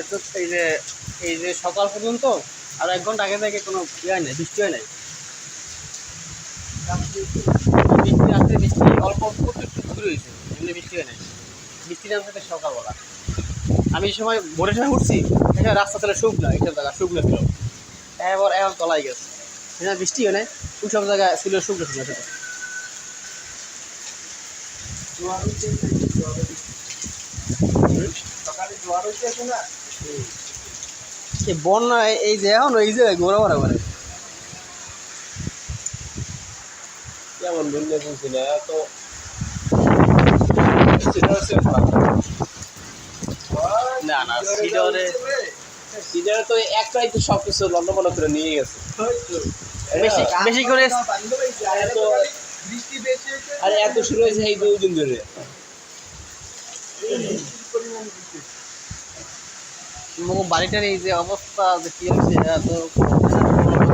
এত এই যে এই যে সকাল পর্যন্ত আর এক ঘণ্টা আগে থেকে কোনো ইয়ে নেই, বৃষ্টি হয় নাই। বৃষ্টি আসতে বৃষ্টি অল্প অল্প শুরু হয়েছে, এমনি বৃষ্টি হয় নাই। বৃষ্টি নামছে সকালবেলা। আমি এই সময় ভোরের সময় উঠছি, এখানে রাস্তা ছিল শুকনো একটা জায়গা শুকনো ছিল। এবার এখন তলায় গেছে। এখানে বৃষ্টি হয় নাই, ওই সব জায়গায় ছিল শুকনো শুকনো ছিল সকালে জোয়ার হইতেছে না এই বন্যা এই যে এখন এই যে ঘোরা ঘোরা করে। কেমন বললে না এত না না সিডরে সিজারে তো একটাই তো সব কিছু লন্ডমন করে নিয়ে গেছে। বেশি বেশি করে আর এত শুরু হয়েছে এই দুদিন ধরে। বাড়িটার এই যে অবস্থা যে কি হচ্ছে এত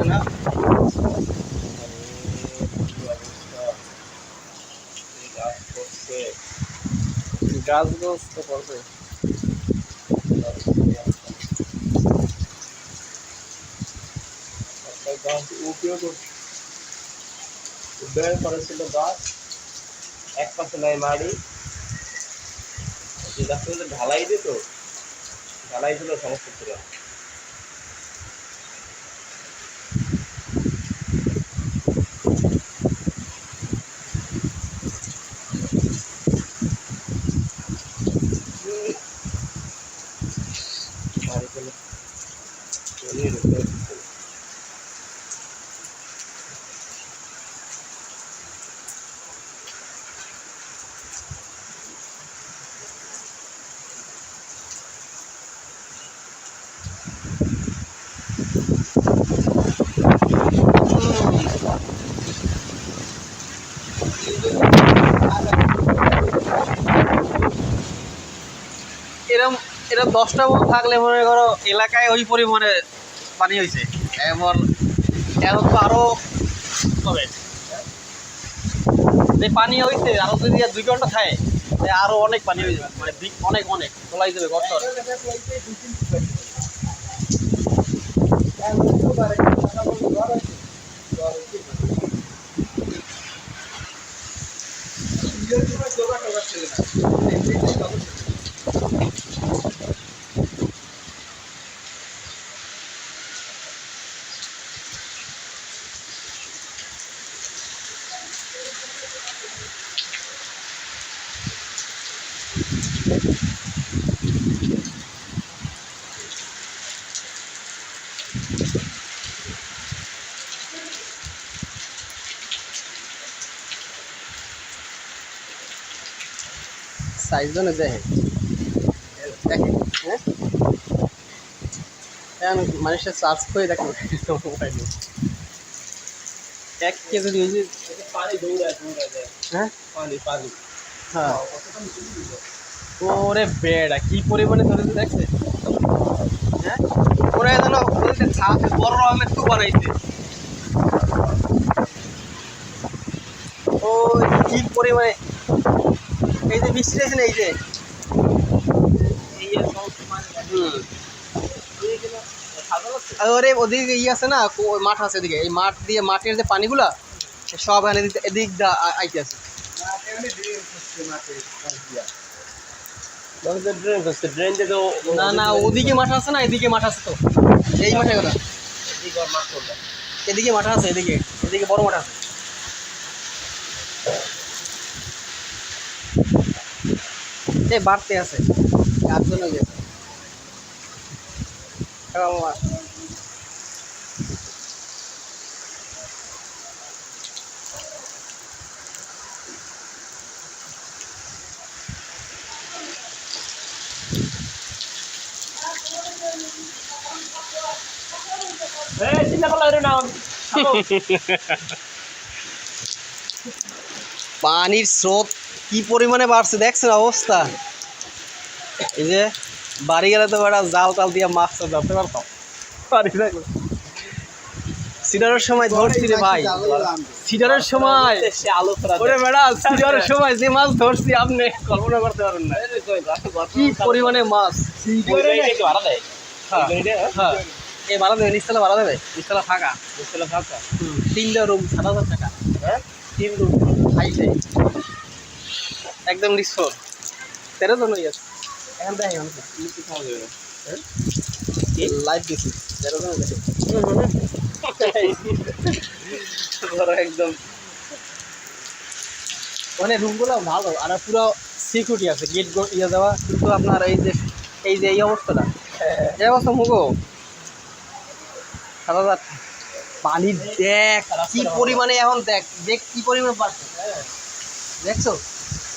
না। গাছ গাছ তো করবে উদ্যায়ন করেছিল গাছ। এক পাশে নাই মাড়ি। গাছগুলো ঢালাই দিত। ঢালাই ছিল সমস্ত দশটা মতো থাকলে মনে করো এলাকায় ওই পরিমাণে পানি হয়েছে এমন এখন তো আরও হবে। যে পানি হয়েছে আরও যদি দুই ঘণ্টা খায় তাহলে আরও অনেক পানি হয়ে যাবে মানে অনেক অনেক তোলাই যাবে গর্ত সাইজ জনে দেখে দেখে হ্যাঁ এখন মানুষের চার্জ করে দেখে মোবাইলে এক কেজি যদি হয়েছে পানি দৌড়ায় দৌড়ায় যায় হ্যাঁ পানি পানি হ্যাঁ ওরে বেড়া কি পরিমাণে ধরেছে দেখছে হ্যাঁ ওরা যেন ওদের খাওয়াতে বড় রকমের টু বানাইছে ও কি পরিমাণে এই যে বৃষ্টি আছে না এই যে। ওরে, ওদিকে ইয়ে আছে না মাঠ আছে এদিকে। এই মাঠ দিয়ে মাঠের যে পানিগুলা সব এখানে এদিক- দা আইতে আছে। না না, ওদিকে মাঠ আছে না, এদিকে মাঠ আছে তো। এই মাঠে এদিকে মাঠা আছে, এদিকে। এদিকে বড় মাঠা আছে। এ বাড়তে আছে। গেছে চিন্তা করলে পানির স্রোত কি পরিমাণে বাড়ছে দেখছেন অবস্থা? এই যে বাড়ি গেলে তো বেটা জাল টাল দিয়ে মাছ ধরতে পারতাম বাড়ি থাকলে সিডারের সময় ধরছি রে ভাই। সিডারের সময়। ওরে বেড়া সিডারের সময় যে মাছ ধরছি আপনি কল্পনা করতে পারেন না। কি পরিমাণে মাছ। হ্যাঁ। হ্যাঁ। এই ভাড়া দেবে নিচতলা ভাড়া দেবে? নিচতলা ফাঁকা। ফাঁকা। তিনটা রুম সাত হাজার টাকা। হ্যাঁ? তিন রুম একদম নিঃস্বর তেরো জন হয়ে গেছে। এখন দেখ নিচে লাইভ দিছি। তেরো জন ধরো একদম। মানে রুমগুলো ভালো আর পুরো সিকিউরিটি আছে। গেট ইয়ে দেওয়া কিন্তু আপনার এই যে এই যে এই অবস্থাটা। এই অবস্থা মুগো। সাত হাজার পানি দেখ কি পরিমাণে এখন দেখ। দেখ কি পরিমাণে বাড়ছে দেখছ? আস্তে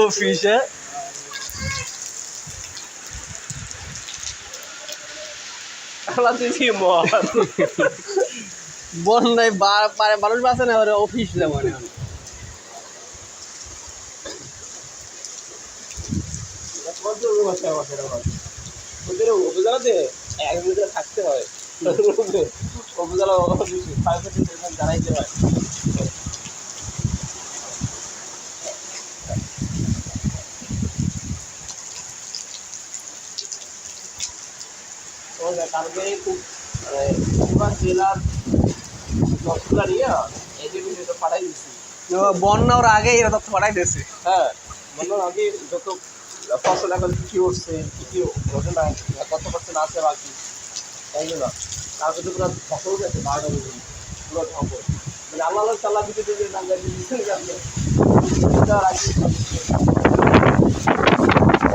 অফিসে বন্যায় বা- পারে- মানুষ বাঁচে না এবারে অফিস যেমন এখন ওদের উপজেলাতে এক মিটার থাকতে হয় উপজেলা জানাইতে হয় কালকে খুব মানে জেলার দশটা নিয়ে এই যে ভিডিওটা পাঠাই দিচ্ছি বন্যার আগে এরা তো ছড়াই দিয়েছে। হ্যাঁ হয় আগে যত ফসল এখন কি উঠছে কি কি ওঠে না কত পার্সেন্ট আছে বাকি তাই জন্য তারপরে তো পুরো ফসল গেছে বারোটা বেজে পুরো ধ্বংস। মানে আল্লাহ চাল্লা দিতে দিতে না যায় দিতে যাচ্ছে এটা রাখি ফসল নাই ওটা হ্যাঁ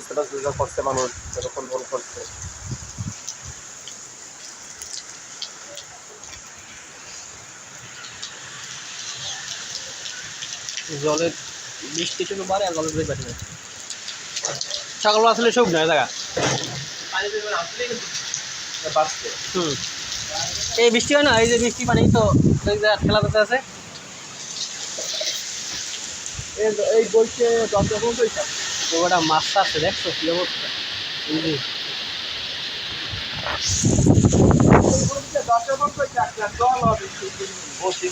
চিকিৎসাটা যেটা করছে মানুষ যতক্ষণ ভুল করছে। জলের বৃষ্টি একটু বাড়ে আর জলের বেড়ে সকালবেলা আসলে সব নয় জায়গা হুম। এই বৃষ্টি হয় না? এই যে বৃষ্টি পানি তো ঠেলা দিতে আছে। এই এই বইতে দশ রকম পয়সা ওটা মাছ আছে, দেখছ কি অবস্থা? বসি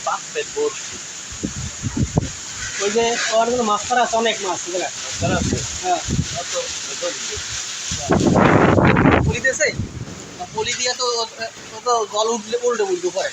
ওই যে ওর আছে, অনেক মাছ ওই জায়গায় হ্যাঁ। পুলি দিয়েছে? দিয়ে তো জল উঠলে উল্টে উল্টে পরে।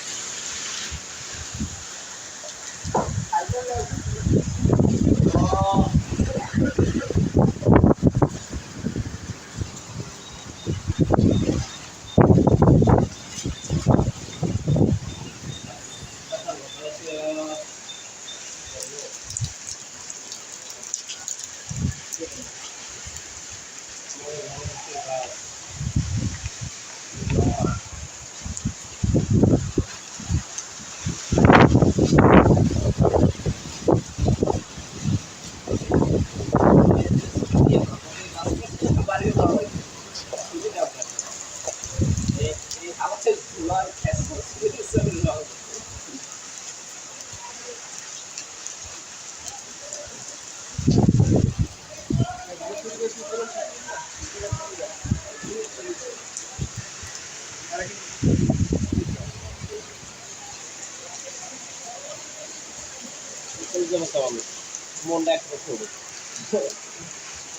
মনটা এক করবে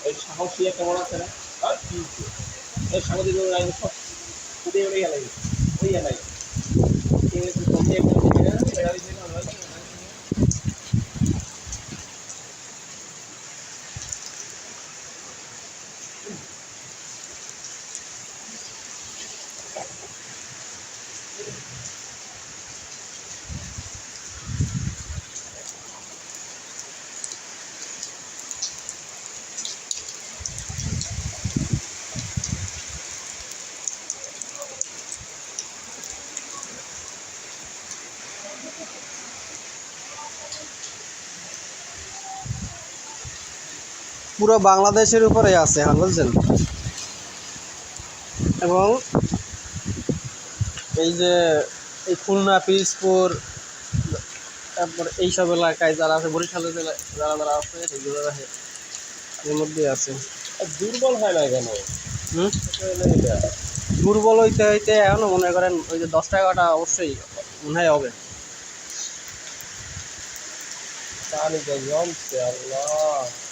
ওই সাহসী একটা মনে আছে না? আর কি? ওই সাংবাদিক সব উঠে উঠে ওই গেলাই পুরো বাংলাদেশের উপরে আছে এখন বুঝছেন? এবং এই যে এই খুলনা পিরোজপুর তারপর এইসব এলাকায় যারা আছে বরিশালের জেলায় যারা যারা আছে সেগুলো এর মধ্যে আছে। দুর্বল হয় না কেন? হুম? দুর্বল হইতে হইতে এখনও মনে করেন ওই যে দশ টাকাটা অবশ্যই মনে হয় হবে। আল্লাহ।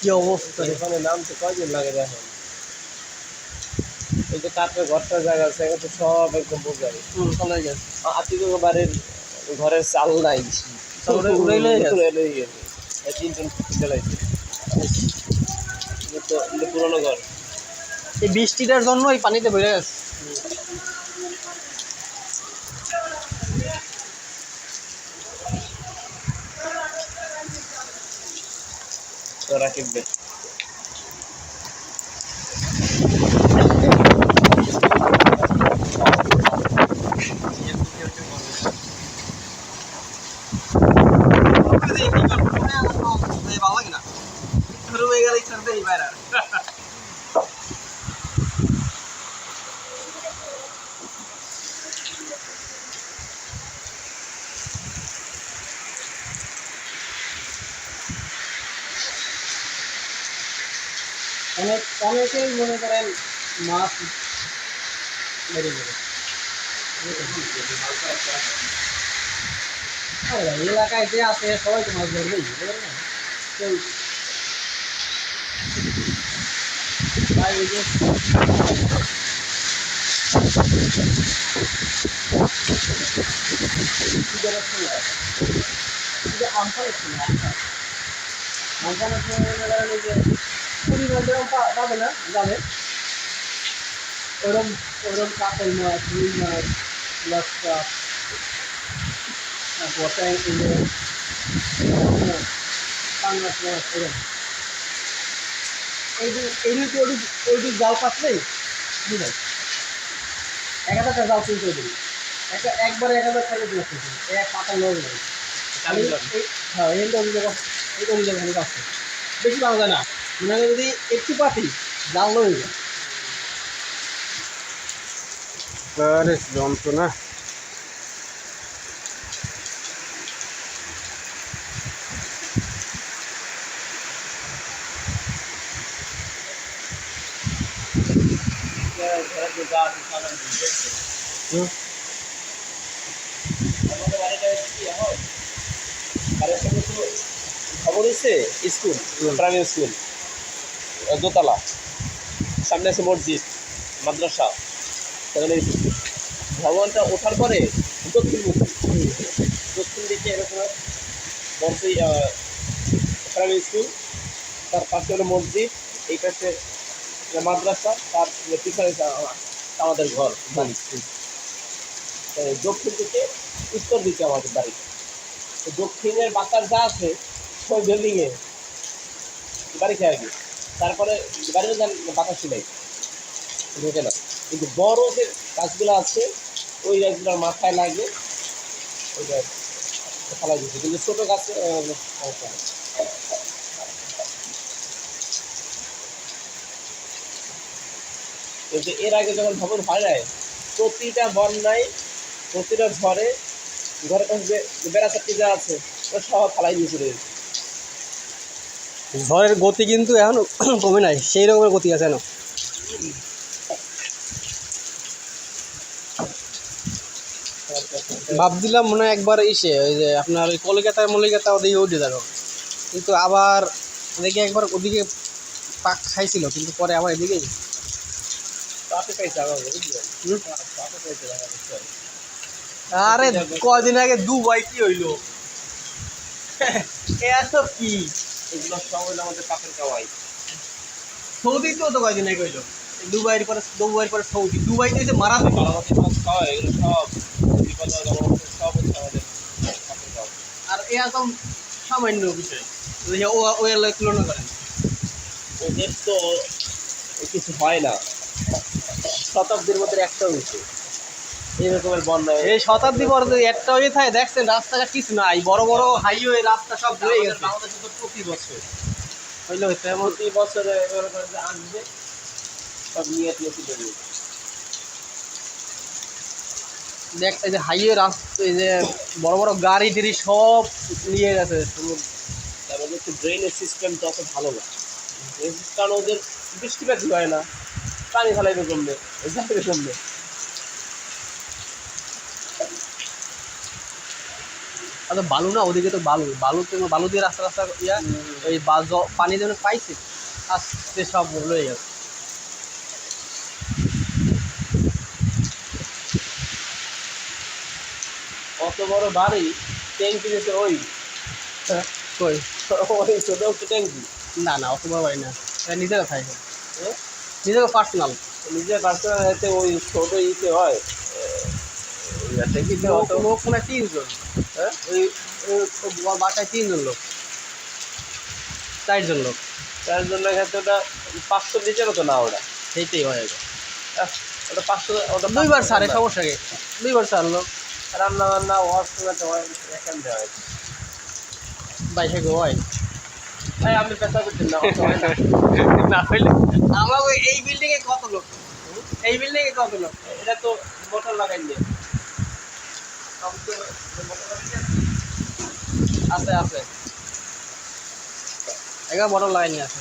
কি অবস্থা এখানে নামতে কয়দিন লাগে দেখেন? এই যে কাঠের ঘরটা জায়গা আছে এখানে সব একদম বোঝাই। চলে গেছে। আতিক বাড়ির ঘরের চাল নাই তিনজন চালাইছে। পুরোনো ঘর। এই বৃষ্টিটার জন্য এই পানিতে বেড়ে গেছে। তো রাকিব ভাই ভালো লাগে না রুমে গেলে ছাড়তে এই বাইরে অনেক অনেকেই মনে করেন মাছ মেরে ভাই, এলাকায় যে আছে সবাই তো মাছ ধরবেই কেউ আমফানের সময়, মনে কুড়ি পাবে না যাবে ওরম ওরম কাতল মাছ রুই মাছ লস্কা তারপর পাঙ্গাস মাছ এরকম এই যে এই দিকে ওই জাল পাতলেই বুঝলেন এক হাজারটা জাল চুরি করে দিবি একটা একবারে এক হাজার টাকা দিয়ে আসতেছি এক পাতা আমি এই হ্যাঁ এই অভিযোগ এই অভিযোগ আমি বেশি যায় না। মানে যদি একটু পাতি জাল লয়ে যায় আরে যন্ত্রণা। খবর হয়েছে স্কুল প্রাইমারি স্কুল। দোতলা সামনে আছে মসজিদ, মাদ্রাসা। সেখানে ভবনটা ওঠার পরে দক্ষিণ মুখী দক্ষিণ দিকে এরকম প্রাইমারি স্কুল তার পাশে হলো মসজিদ, এই পাশে মাদ্রাসা, তার পিছনে আমাদের ঘর বাড়ি দক্ষিণ দিকে, উত্তর দিকে আমাদের বাড়ি। দক্ষিণের বাতাস যা আছে, ওই বিল্ডিংয়ে বাড়ি খেয়ে আগে। তারপরে বাড়িতে যান বাতাস নেই ঢোকে না। কিন্তু বড় যে গাছগুলো আছে, ওই গাছগুলোর মাথায় লাগে, ওইটা ফেলাই দিচ্ছে কিন্তু ছোটো গাছ কিন্তু এর আগে যখন ভবন হয় নাই, প্রতিটা বন্যায়, প্রতিটা ঝড়ে ঘরের কাছে যে যে বেড়াচাপটি যা আছে, ওটা সব ফালাই গেছে। ঝড়ের গতি কিন্তু এখন কমে নাই সেই রকমের গতি আছে এখনও। ভাবছিলাম মনে হয় একবার ইসে ওই যে আপনার ওই কলকাতায় মলিকাতা ওদিকে উঠে যাব। কিন্তু আবার দেখি একবার ওদিকে পাক খাইছিল কিন্তু পরে আবার এদিকে আরে কদিন আগে দুবাই কি হইল এত কি? এগুলো সব হলো আমাদের পাপের কাওয়াই। সৌদি তো তো কয়দিন আগে হইল। দুবাইয়ের পরে দুবাইয়ের পরে সৌদি। দুবাই তো হচ্ছে মারা দিল আমাদের সব খাওয়া এগুলো সব বিপদ সব হচ্ছে আমাদের পাপের কাওয়াই। আর এ একদম সামান্য বিষয়। ও ও তুলনা করেন। ওদের তো কিছু হয় না। শতাব্দীর মধ্যে একটা হয়েছে। এই রকমের বন্যা এই শতাব্দী পরে একটা হয়ে থাকে দেখছেন রাস্তাঘাট কিছু নাই বড় বড় হাইওয়ে রাস্তা সব হয়ে গেছে। বাংলাদেশে তো প্রতি বছর। হইল প্রতি বছরে যে আসবে সব নিয়ে নিয়ে দেখ এই যে হাইওয়ে রাস্তা এই যে বড় বড় গাড়ি টাড়ি সব নিয়ে গেছে। তার মধ্যে একটু ড্রেনেজ সিস্টেমটা অত ভালো না। কারণ ওদের বৃষ্টিপাতই হয় না। পানি ফেলাইবে কমবে যাবে কমবে। আচ্ছা বালু না? ওদিকে তো বালু। বালু তো বালু দিয়ে রাস্তা রাস্তা ইয়া এই বা- জ- পানি যেন পাইছে আস্তে সব লয়ে গেছে অত বড় বাড়ি ট্যাঙ্কি যেতে ওই। হ্যাঁ, কই? ওই ছোট ট্যাঙ্কি। না না অত বড় বাড়ি না। এটা নিজেরা থাকে হ্যাঁ? নিজেকে পার্সোনাল নিজের পার্সোনাল হাতে ওই ছোট ইতে হয়। ট্যাঙ্কিতে লোক অত লোক মানে তিনজন। হ্যাঁ? ওই তিনজন লোক। চারজন লোক। ওটা পাঁচশো লিটারও তো না ওটা? সেইটাই হয়ে যায় ওটা পাঁচশো ওটা দুইবার সারে সমস্যা কি? দুইবার সারলো রান্না বান্না ওয়াশ হয় এখান দেওয়া হয়। বাইশে গো হয়। তাই আপনি পেশা করছেন না না। হইলে আমার এই বিল্ডিং এ কত লোক? এই বিল্ডিং এ কত লোক? এটা তো মোটর লাগাইনি। আছে আছে। এগারো বড় লাইন আছে।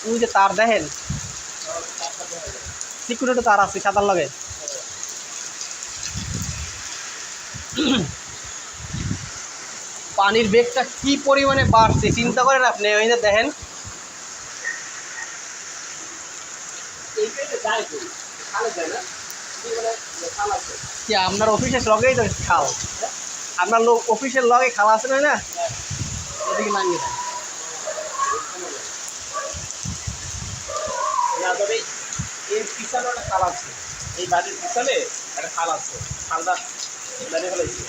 তুমি যে তার দেখেন? সিকিউরিটি তার আছে সাঁতার লাগে। পানির বেগটা কি পরিমাণে বাড়ছে, চিন্তা করেন আপনি। ওই যে দেখেন। যায় কি আপনার অফিসের লগেই তো খাল আপনার লোক অফিসের লগে খাল আছে না? না ওদিকে নামিয়ে দেয় তবে এর পিছনে একটা খাল আছে। এই বাড়ির পিছনে একটা খাল আছে। খালটা দাঁড়িয়ে ফেলেছে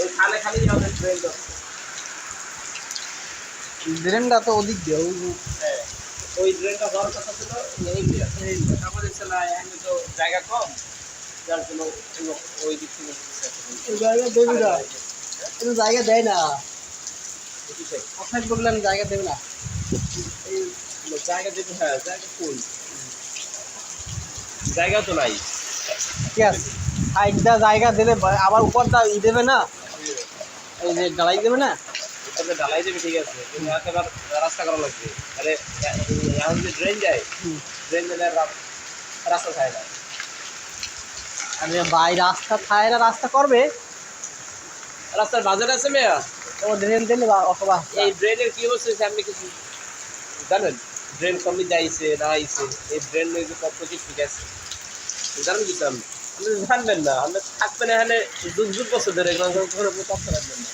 ওই খালে খালি আমাদের যাচ্ছে ড্রেনটা তো ওদিক দিয়ে ওই- ড্রেনটা যাওয়ার কথা ছিল এই আমাদের ছেলে এখানে তো জায়গা কম যার জন্য ওই- দিক থেকে ওই জায়গা দেবে না। কিন্তু জায়গা দেয় না? অফসাইড বললাম জায়গা দেবে না। এই জায়গা দেবে হ্যাঁ জায়গা কই? জায়গা তো নাই। ঠিক আছে সাইডটা জায়গা দিলে আবার উপরটা ই দেবে না। এই যে ডালাই দেবে না। আপনি ঢালাই দেবে ঠিক আছে। কিন্তু একেবার রাস্তা করা লাগবে। এখন যদি ড্রেন যায় ড্রেন রা- রাস্তা থাকে না। বাই রাস্তা না রাস্তা করবে। রাস্তার বাজার আছে মেয়া। ও ড্রেন দিলে অথবা এই ড্রেনের কি অবস্থা আপনি কিছু জানেন? ড্রেন কমে যাইছে না আইছে এই ড্রেন কত কিছু গেছে। জানেন কিছু আপনি? আপনি জানবেন না। আপনি থাকবেন এখানে যুগ যুগ বছর ধরে কখনো তথ্য রাখবেন না।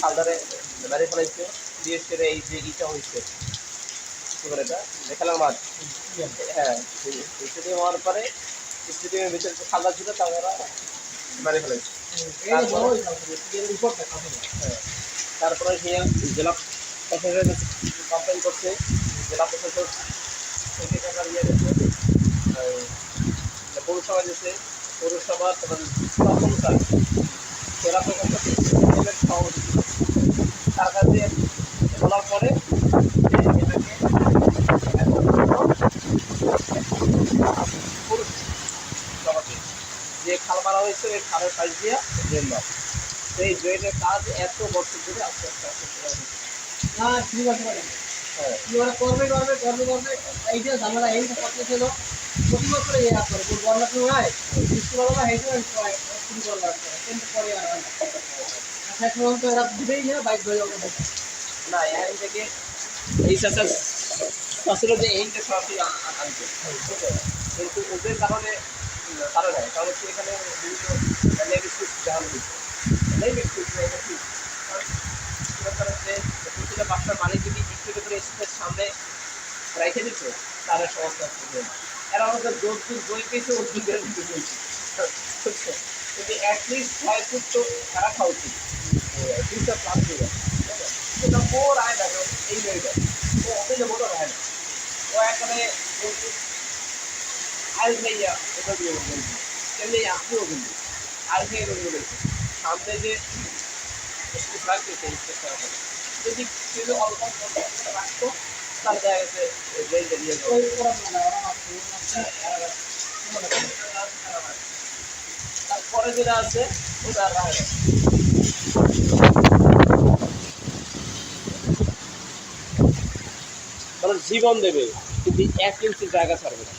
খালদারে বাড়ি ফেলাইছে দিয়ে সেরে এই যে ইটা হয়েছে কি বলে এটা? খেলার মাঠ। হ্যাঁ স্টেডিয়াম হওয়ার পরে স্টেডিয়ামের ভিতরে যে খালদা ছিল তা ওরা বাড়ি ফেলাইছে। তারপরে সে জেলা প্রশাসনের কমপ্লেন করছে জেলা প্রশাসক ইয়ে গেছে পৌরসভা দিয়েছে পৌরসভা তোমার সেরা প্রশংসা তার কাছে বলার পরে যে খাল মারা হয়েছে ওই খালের পাশ দিয়ে ড্রেন দেওয়া সেই ড্রেনের কাজ এত বছর ধরে আস্তে আস্তে আস্তে আস্তে না ঠিক আছে হ্যাঁ। করবে করবে করবে করবে এই যে ঝামেলা এই কত ছিল প্রতি বছর এই হাত করে বন্যা শুরু হয় বৃষ্টি বলো না হেঁটে শুরু কিন্তু পরে আর হয় না। আর শেষ পর্যন্ত না বাইক ধরে ওকে। না এখান থেকে এই চাষার ফসলের যে কিন্তু ওদের কারণে কারণ হয় কারণ হচ্ছে এখানে বিভিন্ন নেগেটিভ জাহান দিচ্ছে নেগেটিভ যদি করে স্পেস সামনে রেখে দিত তাদের সমস্যা এরা আমাদের দূর দূর বই পেয়েছে উদ্ভিদের দিকে বলছে কিন্তু অ্যাটলিস্ট ছয় ফুট তো খাওয়া উচিত দুইটা প্লাস দিয়ে সেটা ওর আয় না এই মেয়েটা ও অফিসে বড় হয় না ও এখানে আইল ভাইয়া এটা দিয়ে বলছি। তেমনি আপনিও কিন্তু? আইল ভাইয়া বলে বলেছে। সামনে যে স্পেস রাখছে সেই যদি কেউ অল্প রাখতো, তাহলে দেখা গেছে রেঞ্জে দিয়ে যাবে ওই ওরা মানে ওরা মাছ তারপরে যেটা আছে জীবন দেবে, কিন্তু এক ইঞ্চি জায়গা ছাড়বে না।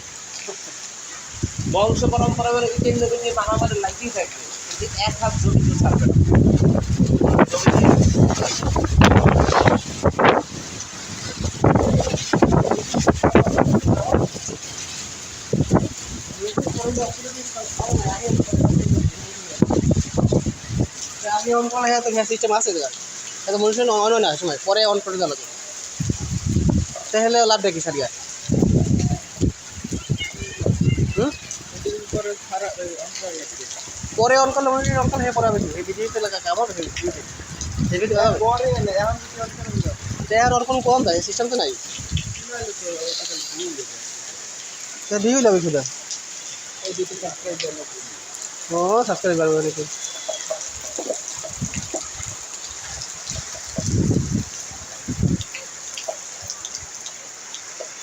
বংশ পরম্পরা মানে কেন্দ্র করে মারামারি লাগিয়ে থাকবে কিন্তু এক হাত জমিতে ছাড়বে না। আগে অন করা হয় তো গ্যাস সিস্টেম আছে এত মানুষের অন হয় না সময়। পরে অন করে দিল তাহলে লাভ দেখি সারিয়া হুম? পরে অন করলে মানুষের অন করলে পরে হবে? এই ভিডিওতে লাগা আবার এই ভিডিও কম যায় সিস্টেম তো নাই। ভিউ যাবে শুধু। ও সাবস্ক্রাইব করবে নাকি কাজে লেগে যাবে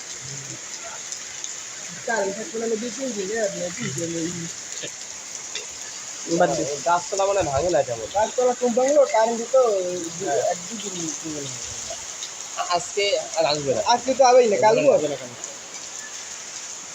এ- এ- এ সত্যি বলেছিল বাদ দে। গাছতলা মানে ভাঙে না তেমন আজকে আর আসবে না আজকে তো আবেই না কালকে হবে না কেন?